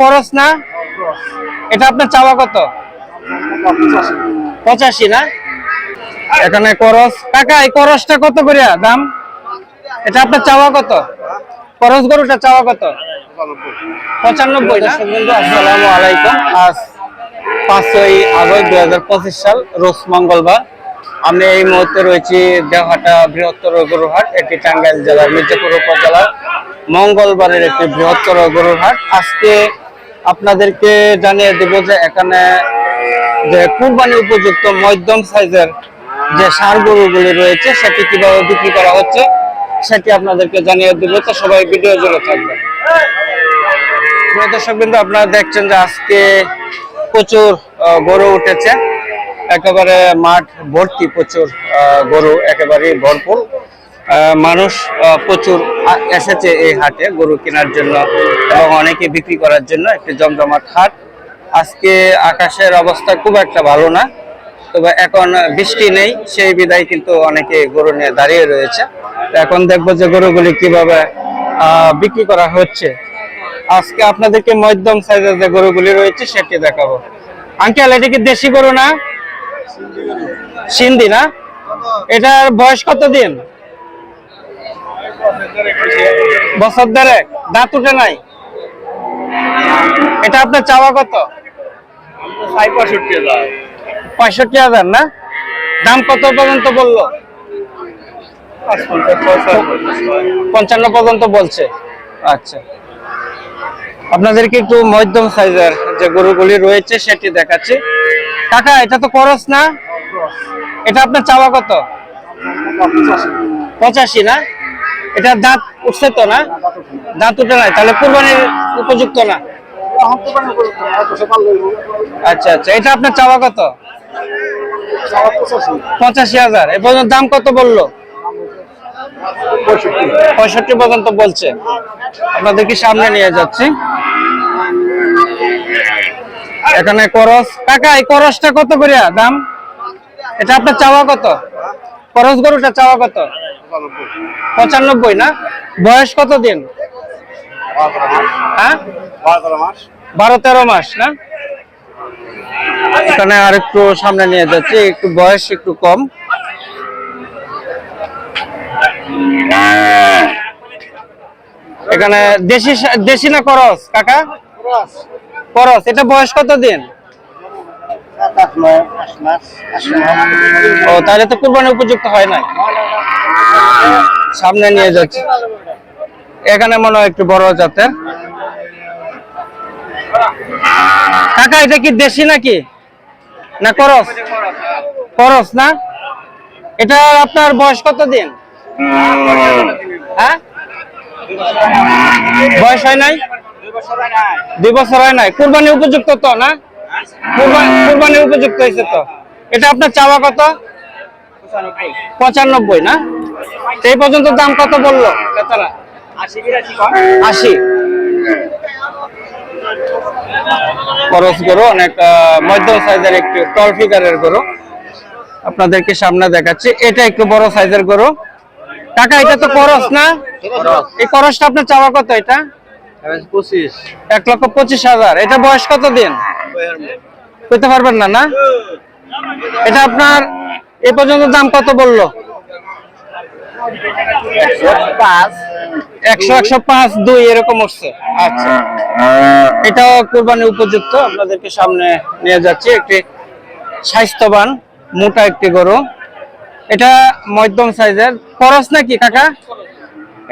করস না? এটা আপনার চাওয়া কত? পঁচাশি না? এখানে করস কাকা, এই করসটা কত করে দাম? এটা আপনার চাওয়া কত? করস গরুটা চাওয়া কত? পঁচানব্বই না? আলাইকুম। আজ পাঁচই আগস্ট দুই হাজার পঁচিশ সাল, রোজ মঙ্গলবার। আমি এই মুহূর্তে রয়েছি দেওহাটা বৃহত্তর গরুহাট এটি টাঙ্গাইল জেলার মির্জাপুর উপজেলার মঙ্গলবারের একটি বৃহত্তর গরুহাট আজকে আপনাদেরকে জানিয়ে দেব যে এখানে যে কুরবানি উপযুক্ত মধ্যম সাইজের যে সার গরুগুলি রয়েছে, সেটি কীভাবে বিক্রি করা হচ্ছে, সেটি আপনাদেরকে জানিয়ে দেবো। তো সবাই ভিডিও জুড়ে প্রিয় দর্শক বিন্দু আপনারা দেখছেন যে আজকে প্রচুর গরু উঠেছে। একেবারে মাঠ ভর্তি প্রচুর গরু একেবারে ভরপুর। মানুষ প্রচুর এসেছে এই হাটে গরু কেনার জন্য এবং অনেকে বিক্রি করার জন্য একটি জমজমাট হাট। আজকে আকাশের অবস্থা খুব একটা ভালো না, তবে এখন বৃষ্টি নেই, সেই বিদায় কিন্তু অনেকে গরু নিয়ে দাঁড়িয়ে রয়েছে। এখন দেখব যে গরুগুলি কীভাবে বিক্রি করা হচ্ছে। আজকে আপনাদেরকে মধ্যম সাইজের যে গরুগুলি রয়েছে সেটি দেখাবো। আঙ্কেল, এটা কি দেশি গরু না? সিন্ধি না? এটার বয়স কত দিন বছর দেড়েক, দাঁত উঠে নাই। এটা আপনার চাওয়া কত? পঁয়ষট্টি হাজার না? দাম কত পর্যন্ত বলল? পঞ্চান্ন পর্যন্ত বলছে। আচ্ছা। আপনাদেরকে একটু মধ্যম সাইজের যে গরুগুলি রয়েছে সেটি দেখাচ্ছি। কাকা, এটা তো করস না? এটা আপনার চাওয়া কত? পঁচাশি। না? এটা দাঁত উঠছে তো না? দাঁত উঠে নাই, তাহলে কুরবানির উপযুক্ত না? আচ্ছা আচ্ছা এটা আপনার চাওয়া কত? পঁচাশি হাজার, এ পর্যন্ত দাম কত বলল? পঁয়ষট্টি পর্যন্ত বলছে। আপনাদেরকে সামনে নিয়ে যাচ্ছি। এখানে করস, কাকা, এই করসটা কত করে দাম? এটা আপনার চাওয়া কত? করস গরুটা চাওয়া কত? পঁচানব্বই না? বয়স কত দিন হ্যাঁ? বারো তেরো মাস না? এখানে আর একটু সামনে নিয়ে যাচ্ছি একটু বয়স একটু কম। এখানে দেশি দেশি না করস কাকা? করস। এটা বয়স কত দিন ও তাহলে তো কুরবানি উপযুক্ত হয় নাই। সামনে নিয়ে যাচ্ছি। এখানে মনে হয় একটু বড় জাতের। কাকা, এটা কি দেশি নাকি? না করস? করস না? এটা আপনার বয়স কত দিন হ্যাঁ? বয়স হয় নাই? দুই বছর হয় নাই। কুরবানি উপযুক্ত তো, না? কুরবানি উপযুক্ত হয়েছে তো। এটা আপনার চাওয়া কত? পঁচানব্বই, না? এই পর্যন্ত দাম কত বলল? ক্রেতারা আশি খরচ গরু অনেক মধ্যম সাইজের একটু টল ফিগারের গরু। আপনাদেরকে সামনে দেখাচ্ছি। এটা একটু বড় সাইজের গরু। কাকা এটা তো করস না? এই করসটা আপনার চাওয়া কত এটা? এক লক্ষ পঁচিশ হাজার। এটা বয়স কত দিন? করতে পারবেন না না? এটা আপনার এ পর্যন্ত দাম কত বলল? একশো একশো পাঁচ দুই এরকম উঠছে আচ্ছা। এটাও কোরবানি উপযুক্ত। আপনাদেরকে সামনে নিয়ে যাচ্ছি। একটি স্বাস্থ্যবান মোটা একটি গরু। এটা মধ্যম সাইজের। খরচ নাকি কাকা?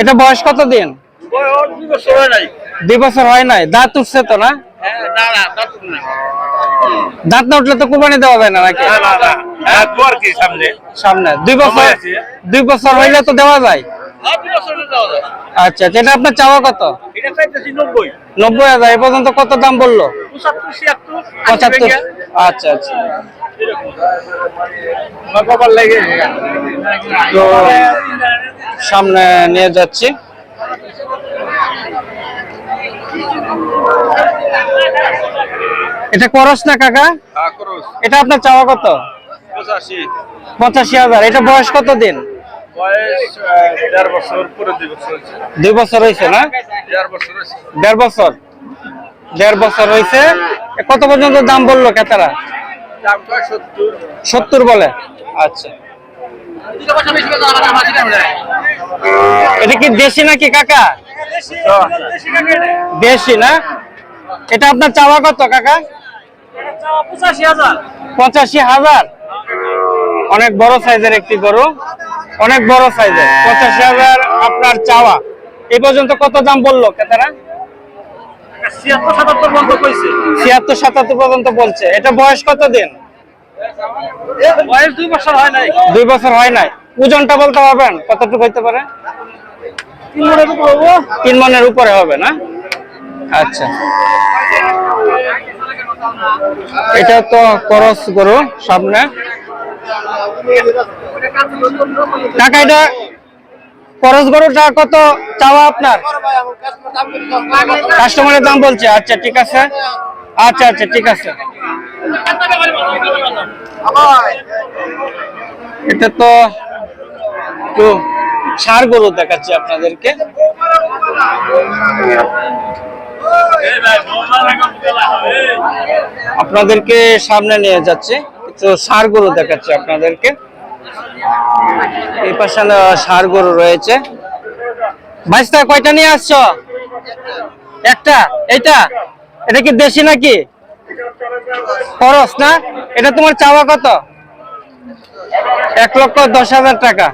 এটা বয়স কত দিন দুই বছর হয় নাই। দাঁত উঠছে তো না? দাঁত না উঠলে তো কোরবানি দেওয়া যায় না নাকি? সামনে। দুই বছর দুই বছর হইলে তো দেওয়া যায়। আচ্ছা আচ্ছা, এটা আপনার চাওয়া কত? নব্বই। হাজার। এ পর্যন্ত কত দাম বলল? পঁচাত্তর আচ্ছা আচ্ছা। তো সামনে নিয়ে যাচ্ছি। এটা করস না কাকা? এটা আপনার চাওয়া কত? পঁচাশি। হাজার। এটা বয়স কত দিন? দুই বছর হয়েছে। না? দেড় বছর দেড় বছর। হয়েছে। কত পর্যন্ত দাম বলল ক্রেতারা? সত্তর। সত্তর বলে। আচ্ছা। এটা কি দেশি নাকি কাকা? দেশি না? এটা আপনার চাওয়া কত কাকা? পঁচাশি হাজার। অনেক বড় সাইজের একটি গরু। অনেক বড় সাইজের। পঁচাশি হাজার আপনার চাওয়া। এই পর্যন্ত কত দাম বলল ক্রেতারা? ছিয়াত্তর সাতাত্তর পর্যন্ত বলছে। এটা বয়স কত দিন বয়স দুই বছর হয় নাই। দুই বছর হয় নাই। ওজনটা বলতে পারবেন? কতটুকু হইতে পারে? তিন মনের উপরে হবে না? আচ্ছা। এটা তো করস গরু সামনে। টাকা এটা করস গরুটা কত চাওয়া আপনার? কাস্টমারের দাম বলছে। আচ্ছা ঠিক আছে। আচ্ছা আচ্ছা ঠিক আছে। এটা তো একটু সার গরু দেখাচ্ছি আপনাদেরকে। আপনাদেরকে সামনে নিয়ে যাচ্ছে। কিছু গরু দেখাচ্ছি আপনাদেরকে। এই পাশে গরু রয়েছে। বাইশটা কয়টা নিয়ে আসছো? একটা? এইটা? এটা কি দেশি নাকি? খরচ না? এটা তোমার চাওয়া কত? এক লক্ষ দশ হাজার টাকা।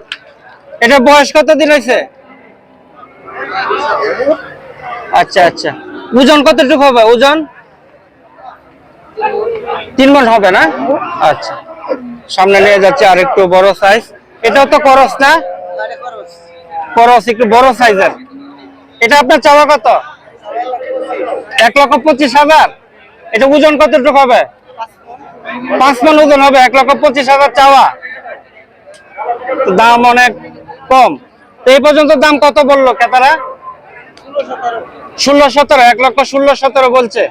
এটা বয়স কত দিন হয়েছে? আচ্ছা আচ্ছা। ওজন কতটুকু হবে? ওজন? তিন মন হবে না? আচ্ছা। সামনে নিয়ে যাচ্ছে আর একটু বড় সাইজ এটাও তো করস না? করস, একটু বড় সাইজের এটা আপনার চাওয়া কত? এক লক্ষ পঁচিশ হাজার। এটা ওজন কতটুকু হবে? পাঁচ মন ওজন হবে, এক লক্ষ পঁচিশ হাজার চাওয়া। দাম অনেক কম। এই পর্যন্ত দাম কত বলল ক্রেতারা? ষোলো, সতেরো। এক লক্ষ ষোলো, সতেরো বলছে।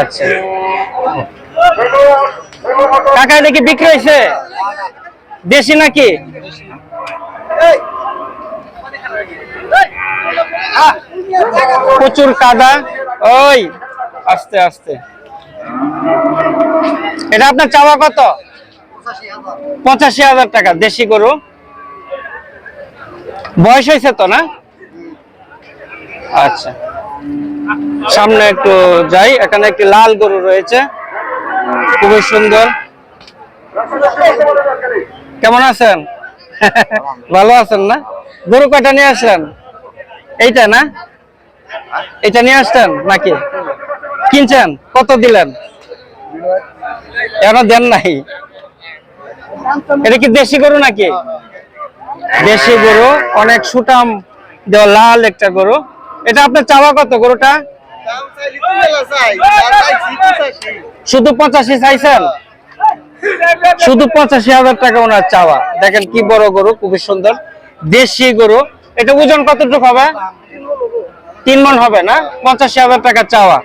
আচ্ছা। কি বিক্রি হয়েছে? দেশি নাকি? প্রচুর কাদা। ওই, আস্তে আস্তে। এটা আপনার চাওয়া কত? পঁচাশি হাজার টাকা, দেশি গরু। বয়স হয়েছে তো, না? আচ্ছা। সামনে একটু যাই, এখানে একটি লাল গরু রয়েছে। খুবই সুন্দর। কেমন আছেন? ভালো আছেন না? গরু কয়টা নিয়ে আসলেন? এইটা না? এটা নিয়ে আসছেন নাকি? কিনছেন? কত দিলেন? এখনও দেন নাই। এটা কি দেশি গরু নাকি? দেশি গরু, অনেক সুটাম লাল একটা গরু। এটা আপনার চাওয়া কত গরুটা? শুধু পঁচাশি চাইছেন? শুধু পঁচাশি হাজার টাকা ওনার চাওয়া। দেখেন কি বড় গরু, খুবই সুন্দর। দেশি গরু। এটা ওজন কতটুকু হবে? তিন মন হবে না? পঁচাশি হাজার টাকা চাওয়া।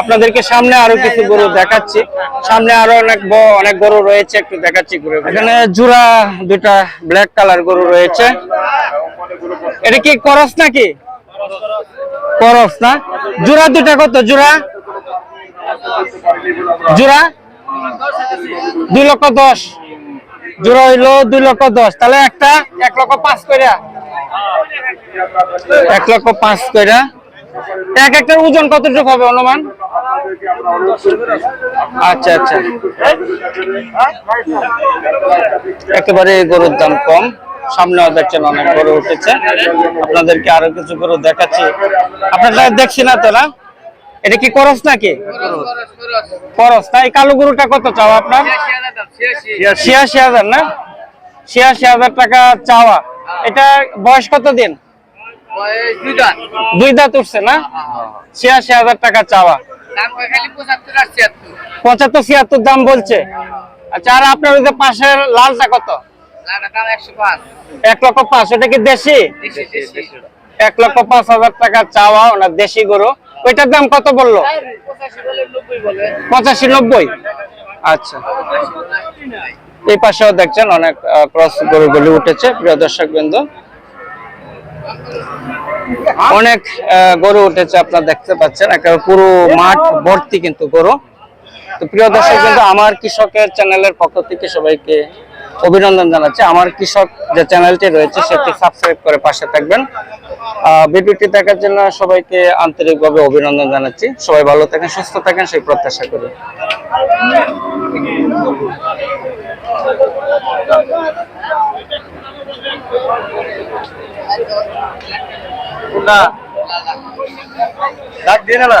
আপনাদেরকে সামনে আরও কিছু গরু দেখাচ্ছি। সামনে আরও অনেক অনেক গরু রয়েছে, একটু দেখাচ্ছি গরু এখানে জোড়া দুটা ব্ল্যাক কালার গরু রয়েছে। এটা কি করস নাকি? করস না? জোড়া দুটা কত? জোড়া? জোড়া? দুই লক্ষ দশ। জোড়া হইল দুই লক্ষ দশ। তাহলে একটা এক লক্ষ পাঁচ কইরা। এক লক্ষ পাঁচ কইরা। এক একটার ওজন কতটুকু হবে অনুমান? আচ্ছা আচ্ছা। একেবারে গরুর দাম কম। সামনেও দেখছেন অনেক গরু উঠেছে। আপনাদেরকে আরও কিছু গরু দেখাচ্ছি। আপনারা দেখছি না তো না? এটা কি করস নাকি? করস এই কালো গরুটা কত চাও আপনার? ছিয়াশি হাজার না? ছিয়াশি হাজার টাকা চাওয়া। এটা বয়স কত দিন দুই দাঁত উঠছে না? ছিয়াশি হাজার টাকা চাওয়া। পঁচাত্তর ছিয়াত্তর দাম বলছে। আচ্ছা আর আপনার ওই যে পাশের লালটা কত? এক লক্ষ পাঁচ ওটা কি দেশি? এক লক্ষ পাঁচ হাজার টাকা চাওয়া ওনার দেশি গরু। ওইটার দাম কত বলল? পঁচাশি নব্বই আচ্ছা। এই পাশেও দেখছেন অনেক ক্রস গরুগুলি উঠেছে প্রিয় দর্শক বৃন্দ অনেক আহ, গরু উঠেছে আপনারা দেখতে পাচ্ছেন। একেবারে পুরো মাঠ ভর্তি কিন্তু গরু। তো প্রিয় দর্শক আমার কৃষকের চ্যানেলের পক্ষ থেকে সবাইকে অভিনন্দন জানাচ্ছি। আমার কৃষক যে চ্যানেলটি রয়েছে, সেটি সাবস্ক্রাইব করে পাশে থাকবেন। ভিডিওটি দেখার জন্য সবাইকে আন্তরিকভাবে অভিনন্দন জানাচ্ছি। সবাই ভালো থাকেন, সুস্থ থাকেন, সেই প্রত্যাশা করি। কোনটা? ডাক দিয়ে না।